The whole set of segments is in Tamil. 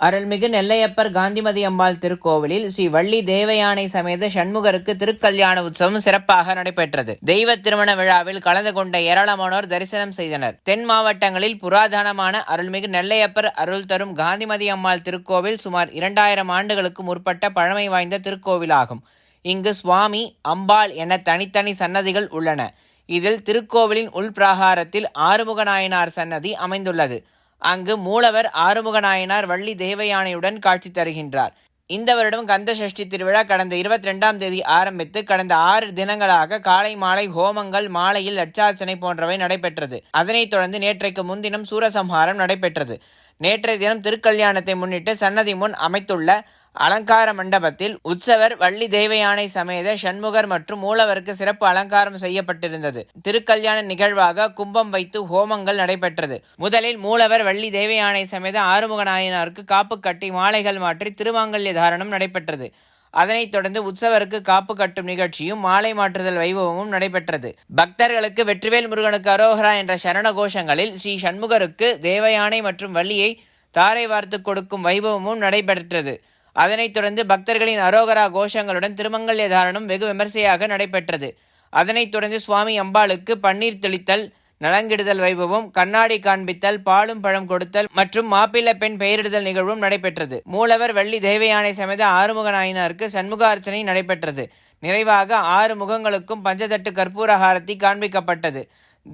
அருள்மிகு நெல்லையப்பர் காந்திமதி அம்பாள் திருக்கோவிலில் ஸ்ரீ வள்ளி தேவயானை சமேத சண்முகருக்கு திருக்கல்யாண உற்சவம் சிறப்பாக நடைபெற்றது. தெய்வ திருமண விழாவில் கலந்து கொண்ட ஏராளமானோர் தரிசனம் செய்தனர். தென் மாவட்டங்களில் புராதனமான அருள்மிகு நெல்லையப்பர் அருள் தரும் காந்திமதி அம்மாள் திருக்கோவில் சுமார் இரண்டாயிரம் ஆண்டுகளுக்கு முற்பட்ட பழமை வாய்ந்த திருக்கோவிலாகும். இங்கு சுவாமி அம்பாள் என தனித்தனி சன்னதிகள் உள்ளன. இதில் திருக்கோவிலின் உள்பிராகாரத்தில் ஆறுமுகநாயனார் சன்னதி அமைந்துள்ளது. அங்கு மூலவர் ஆறுமுக நாயனார் வள்ளி தேவயானையுடன் காட்சி தருகின்றார். இந்த வருடம் கந்த சஷ்டி திருவிழா கடந்த இருபத்தி ரெண்டாம் தேதி ஆரம்பித்து கடந்த ஆறு தினங்களாக காலை மாலை ஹோமங்கள் மாலையில் லட்சார்ச்சனை போன்றவை நடைபெற்றது. அதனைத் தொடர்ந்து நேற்றைக்கு முன்தினம் சூரசம்ஹாரம் நடைபெற்றது. நேற்றைய தினம் திருக்கல்யாணத்தை முன்னிட்டு சன்னதி முன் அமைத்துள்ள அலங்கார மண்டபத்தில் உற்சவர் வள்ளி தேவயானை சமேத சண்முகர் மற்றும் மூலவருக்கு சிறப்பு அலங்காரம் செய்யப்பட்டிருந்தது. திருக்கல்யாண நிகழ்வாக கும்பம் வைத்து ஹோமங்கள் நடைபெற்றது. முதலில் மூலவர் வள்ளி தேவயானை சமேத ஆறுமுக நாயனாருக்கு காப்பு கட்டி மாலைகள் மாற்றி திருமாங்கல்ய தாரணம் நடைபெற்றது. அதனைத் தொடர்ந்து உற்சவருக்கு காப்பு கட்டும் நிகழ்ச்சியும் மாலை மாற்றுதல் வைபவமும் நடைபெற்றது. பக்தர்களுக்கு வெற்றிவேல் முருகனுக்கு அரோகரா என்ற சரண கோஷங்களில் ஸ்ரீ சண்முகருக்கு தேவயானை மற்றும் வள்ளியை தாரை வார்த்து கொடுக்கும் வைபவமும் நடைபெற்றது. அதனைத் தொடர்ந்து பக்தர்களின் அரோகரா கோஷங்களுடன் திருமங்கல்ய தாரணம் வெகு விமர்சையாக நடைபெற்றது. அதனைத் தொடர்ந்து சுவாமி அம்பாளுக்கு பன்னீர் தெளித்தல் நலங்கிடுதல் வைபவம் கண்ணாடி காண்பித்தல் பாலும் பழம் கொடுத்தல் மற்றும் மாப்பிள்ளை பெண் பெயரிடுதல் நிகழ்வும் நடைபெற்றது. மூலவர் வள்ளி தேவயானை சமேத ஆறுமுக நாயனாருக்கு சண்முக அர்ச்சனை நடைபெற்றது. நிறைவாக ஆறு முகங்களுக்கும் பஞ்சதட்டு கற்பூரஹாரத்தி காண்பிக்கப்பட்டது.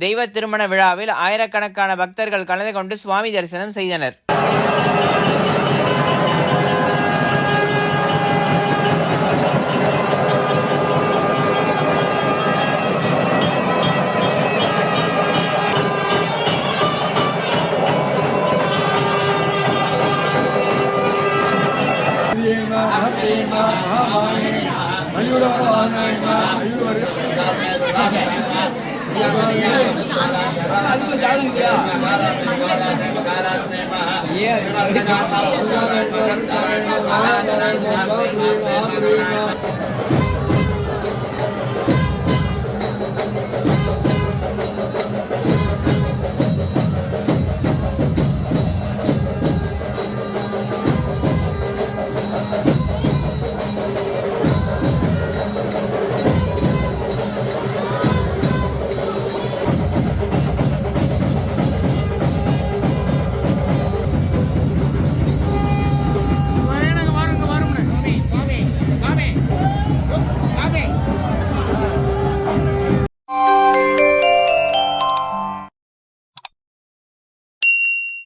தெய்வ திருமண விழாவில் ஆயிரக்கணக்கான பக்தர்கள் கலந்து கொண்டு சுவாமி தரிசனம் செய்தனர். நாயகமா மகாமாயகமா மயூரப்பா நாயகமா மயூரப்பா